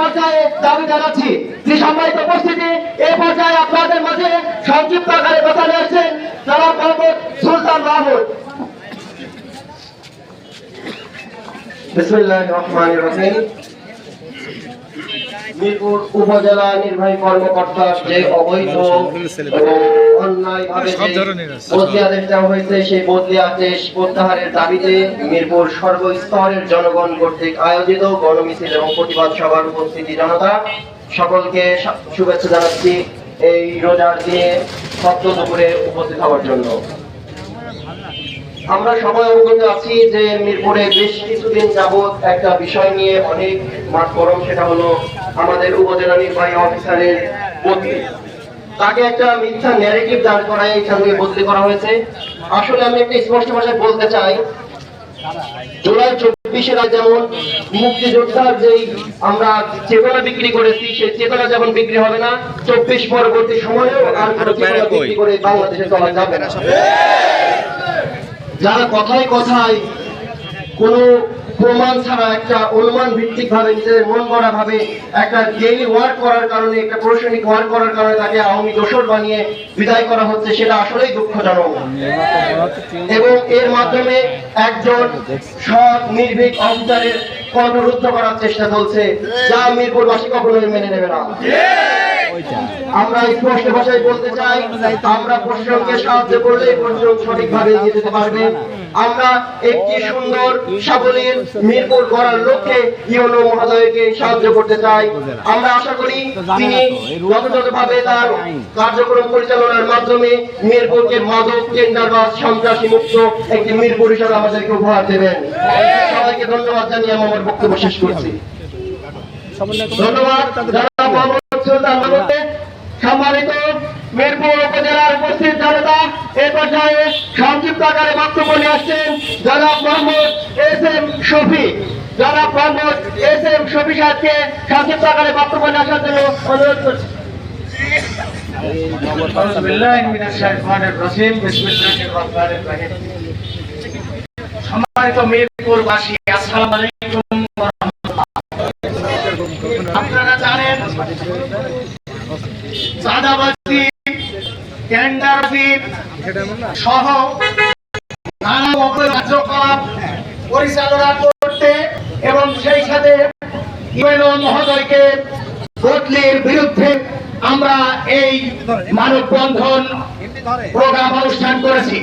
পর্যায়ে দাবি জানাচ্ছি যে সম্মানিত উপস্থিতি, এ পর্যায়ে আপনাদের মাঝে সংক্ষিপ্ত আকারে কথা নিয়েছেন জনাব মোহাম্মদ সুলতান মাহমুদ। বিসমিল্লাহির রহমানির রহিম। মিরপুর উপজেলা নির্বাহী কর্মকর্তা যে অবৈধ এবং অন্যায়ভাবে সব যে ধরনের আছে। বদলি আদেশ দেওয়া হয়েছে সেই বদলি আদেশ প্রত্যাহারের দাবিতে মিরপুর সর্বস্তরের জনগণ কর্তৃক আয়োজিত গণমিছিল এবং প্রতিবাদ সভার উপস্থিতি জনতা সকলকে শুভেচ্ছা জানাচ্ছি এই রোজার সত্য দুপুরে উপস্থিত হওয়ার জন্য আমরা সবাই অবগত আছি যে মিরপুরে বেশ কিছুদিন যাবৎ একটা বিষয় নিয়ে অনেক মাঠ গরম সেটা হলো আমাদের উপজেলা নির্বাহী অফিসারের বদলি। তাকে একটা মিথ্যা ন্যারেটিভ দাঁড় করায় এখান থেকে বদলি করা হয়েছে। আসলে আমি একটা স্পষ্ট ভাষায় বলতে চাই জুলাই চব্বিশের যেমন মুক্তিযোদ্ধার যেই আমরা চেতনা বিক্রি করেছি সেই চেতনা যেমন বিক্রি হবে না চব্বিশ পরবর্তী সময়েও আর বিক্রি করে বাংলাদেশে চলা যাবে না। যারা কথায় কথায় কোনো প্রমাণ ছাড়া একটা অনুমান ভিত্তিক ভাবে নিজেদের মন গড়া ভাবে একটা ডেইলি ওয়ার্ক করার কারণে, একটা প্রশাসনিক ওয়ার্ক করার কারণে তাকে আওয়ামী দোষর বানিয়ে বিদায় করা হচ্ছে, সেটা আসলেই দুঃখজনক। এবং এর মাধ্যমে একজন সৎ, নির্ভীক অফিসারের কর্মরুদ্ধ করার চেষ্টা চলছে, যা মিরপুরবাসী কখনোই মেনে নেবে না। আমরা স্পষ্ট ভাষায় বলতে চাই আমরা প্রশাসনকে সাহায্য করলে প্রশাসন সঠিকভাবে এগিয়ে যেতে পারবে। আমরা একটি সুন্দর সাবলীল মিরপুর গড়ার লক্ষ্যে ইউনো মহোদয়কে সাহায্য করতে চাই। আমরা আশা করি তিনি যথাযথভাবে তার কার্যক্রম পরিচালনার মাধ্যমে মিরপুরকে মাদক টেন্ডারবাজ সন্ত্রাসী মুক্ত একটি মিরপুর হিসাবে আমাদেরকে উপহার দেবেন। সবাইকে ধন্যবাদ জানিয়ে আমি আমার বক্তব্য শেষ করছি। ধন্যবাদ। সম্মানিত মিরপুর উপজেলার উপস্থিত জনতা, এ পর্যায়ে সংক্ষিপ্ত আকারে বক্তব্য নিয়ে আসছেন জনাব মোহাম্মদ এস এম শফি। জনাব মোহাম্মদ এস এম শফি সাহেবকে সংক্ষিপ্ত আকারে বক্তব্য নিয়ে আসার জন্য অনুরোধ করছি। সম্মানিত মিরপুরবাসী আপনারা জানেন চাঁদাবাজি সহ কার্যকলাপ পরিচালনা করতে এবং সেই সাথে মহোদয়কে বদলির বিরুদ্ধে আমরা এই মানববন্ধন প্রোগ্রাম অনুষ্ঠান করেছি।